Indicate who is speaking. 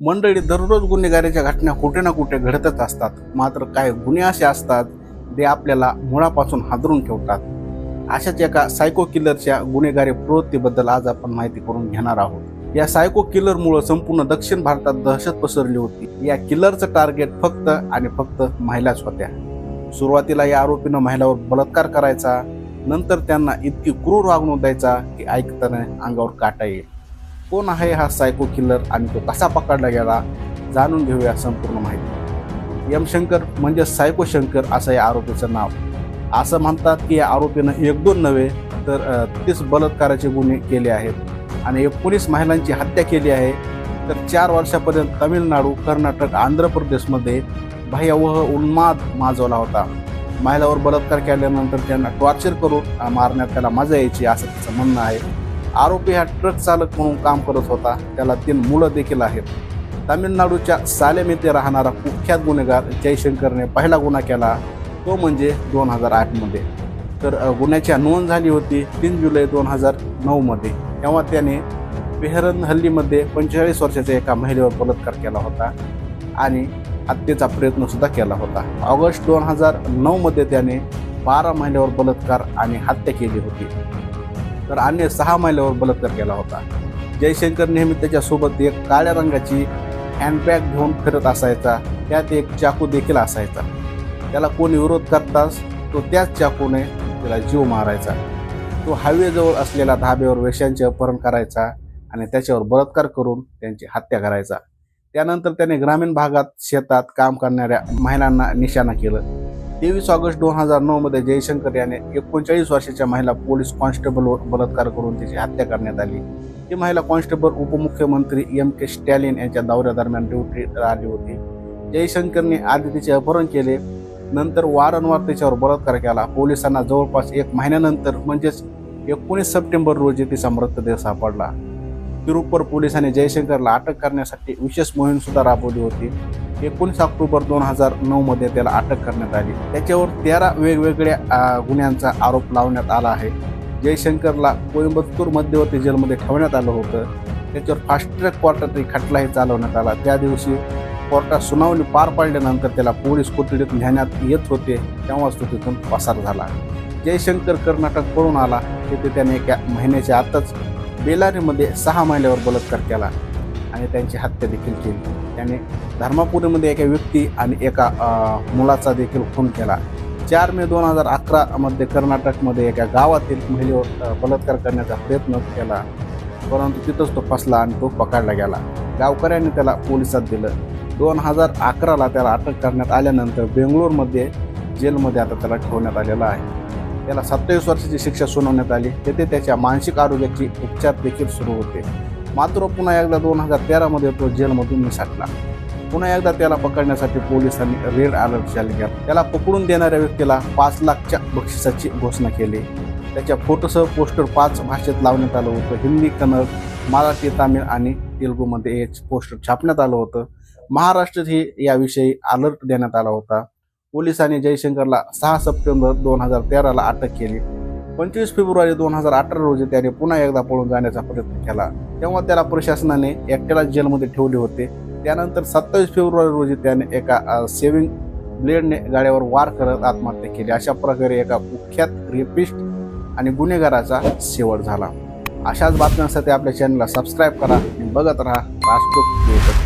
Speaker 1: मंडळी दररोज गुन्हेगारीच्या घटना कुठे ना कुठे घडतच असतात. मात्र काय गुन्हे असे असतात ते आपल्याला मुळापासून हादरून ठेवतात. अशाच एका सायको किलरच्या गुन्हेगारी प्रवृत्तीबद्दल आज आपण माहिती करून घेणार आहोत. या सायको किलरमुळे संपूर्ण दक्षिण भारतात दहशत पसरली होती. या किलरचं टार्गेट फक्त आणि फक्त महिलाच होत्या. सुरुवातीला या आरोपीनं महिलावर बलात्कार करायचा नंतर त्यांना इतकी क्रूर वागणूक द्यायचा की ऐकताना अंगावर काटा येईल. कोण आहे हा सायको किल्लर आणि तो कसा पकडला गेला जाणून घेऊया संपूर्ण माहिती. यम शंकर म्हणजे सायको शंकर असं या आरोपीचं नाव. असं म्हणतात की या आरोपीनं एक दोन नव्हे तर तीस बलात्काराचे गुन्हे केले आहेत. आणि एकोणीस महिलांची हत्या केली आहे. तर चार वर्षापर्यंत तामिळनाडू कर्नाटक आंध्र प्रदेशमध्ये भयावह उन्माद माजवला होता. महिलावर बलात्कार केल्यानंतर त्यांना टॉर्चर करून मारण्यात त्याला मजा यायची असं त्याचं म्हणणं आहे. आरोपी हा ट्रक चालक म्हणून काम करत होता. त्याला तीन मुलं देखील आहेत. तामिळनाडूच्या सालेम येथे राहणारा कुख्यात गुन्हेगार जयशंकरने पहिला गुन्हा केला. तो म्हणजे दोन हजार आठमध्ये तर गुन्ह्याची नोंद झाली होती तीन जुलै दोन हजार नऊमध्ये तेव्हा त्याने पेहरन हल्लीमध्ये पंचेचाळीस वर्षाच्या एका महिलेवर बलात्कार केला होता आणि हत्येचा प्रयत्नसुद्धा केला होता. ऑगस्ट दोन हजार नऊमध्ये त्याने बारा महिन्यावर बलात्कार आणि हत्या केली होती. तर अन्य सहा महिन्यावर बलात्कार केला होता. जयशंकर नेहमी त्याच्यासोबत एक काळ्या रंगाची हँडबॅग घेऊन फिरत असायचा. त्यात एक चाकू देखील असायचा. त्याला कोणी विरोध करताच तो त्याच चाकूने त्याला जीव मारायचा. तो हायवेजवळ असलेल्या धाब्यावर वेश्यांचे अपहरण करायचा आणि त्याच्यावर बलात्कार करून त्यांची हत्या करायचा. त्यानंतर त्याने ग्रामीण भागात शेतात काम करणाऱ्या महिलांना निशाणा केलं. तेवीस ऑगस्ट दोन हजार नऊमध्ये जयशंकर याने एकोणचाळीस वर्षाच्या महिला पोलीस कॉन्स्टेबलवर बलात्कार करून तिची हत्या करण्यात आली. ही महिला कॉन्स्टेबल उपमुख्यमंत्री एम के स्टॅलिन यांच्या दौऱ्यादरम्यान ड्युटी आली होती. जयशंकरने आधी तिचे अपहरण केले नंतर वारंवार त्याच्यावर बलात्कार केला. पोलिसांना जवळपास एक महिन्यानंतर म्हणजेच एकोणीस सप्टेंबर रोजी तिचा मृतदेह सापडला. तिरुप्पूर पोलिसांनी जयशंकरला अटक करण्यासाठी विशेष मोहीम सुद्धा राबवली होती. एकोणीस ऑक्टोबर दोन हजार नऊमध्ये त्याला अटक करण्यात आली. त्याच्यावर तेरा वेगवेगळ्या गुन्ह्यांचा आरोप लावण्यात आला आहे. जयशंकरला कोइंबतूर मध्यवर्ती जेलमध्ये ठेवण्यात आलं होतं. त्याच्यावर फास्ट ट्रॅक कोर्टातही खटलाही चालवण्यात आला. त्या दिवशी कोर्टात सुनावणी पार पाडल्यानंतर त्याला पोलीस कोठडीत नेण्यात येत होते. तेव्हाच तो तिथून पसार झाला. जयशंकर कर्नाटक पळून आला. तिथे त्याने एका महिन्याच्या आतच बेलारीमध्ये सहा महिन्यावर बलात्कार केला आणि त्यांची हत्या देखील केली. त्याने धर्मापुरीमध्ये एका व्यक्ती आणि एका मुलाचा देखील खून केला. चार मे दोन हजार अकरामध्ये कर्नाटकमध्ये एका गावातील महिलेवर बलात्कार करण्याचा प्रयत्न केला. परंतु तिथंच तो फसला आणि तो पकडला गेला. गावकऱ्यांनी त्याला पोलिसात दिलं. दोन हजार अकराला त्याला अटक करण्यात आल्यानंतर बेंगळूरमध्ये जेलमध्ये आता त्याला ठेवण्यात आलेलं आहे. त्याला सत्तावीस वर्षाची शिक्षा सुनावण्यात आली. तेथे त्याच्या मानसिक आरोग्याची उपचार देखील सुरू होते. मात्र पुन्हा एकदा दोन हजार तेरामध्ये तो जेलमधून निसटला. पुन्हा एकदा त्याला पकडण्यासाठी पोलिसांनी रेड अलर्ट जारी केला. त्याला पकडून देणाऱ्या व्यक्तीला पाच लाखच्या बक्षिसाची घोषणा केली. त्याच्या फोटोसह पोस्टर पाच भाषेत लावण्यात आलं होतं. हिंदी कन्नड मराठी तामिळ आणि तेलुगूमध्ये हे पोस्टर छापण्यात आलं होतं. महाराष्ट्रातही याविषयी अलर्ट देण्यात आला होता. पोलिसांनी जयशंकरला सहा सप्टेंबर दोन हजार तेराला अटक केली. पंचवीस फेब्रुवारी दोन हजार अठरा रोजी त्याने पुन्हा एकदा पळून जाण्याचा प्रयत्न केला. तेव्हा त्याला प्रशासनाने एकट्याला जेलमध्ये ठेवले होते. त्यानंतर सत्तावीस फेब्रुवारी रोजी त्याने एका सेविंग ब्लेडने गाड्यावर वार करत आत्महत्या केली. अशा प्रकारे एका कुख्यात रेपिस्ट आणि गुन्हेगाराचा शेवट झाला. अशाच बातम्यांसाठी आपल्या चॅनलला सबस्क्राईब करा आणि बघत राहा राष्ट्रपती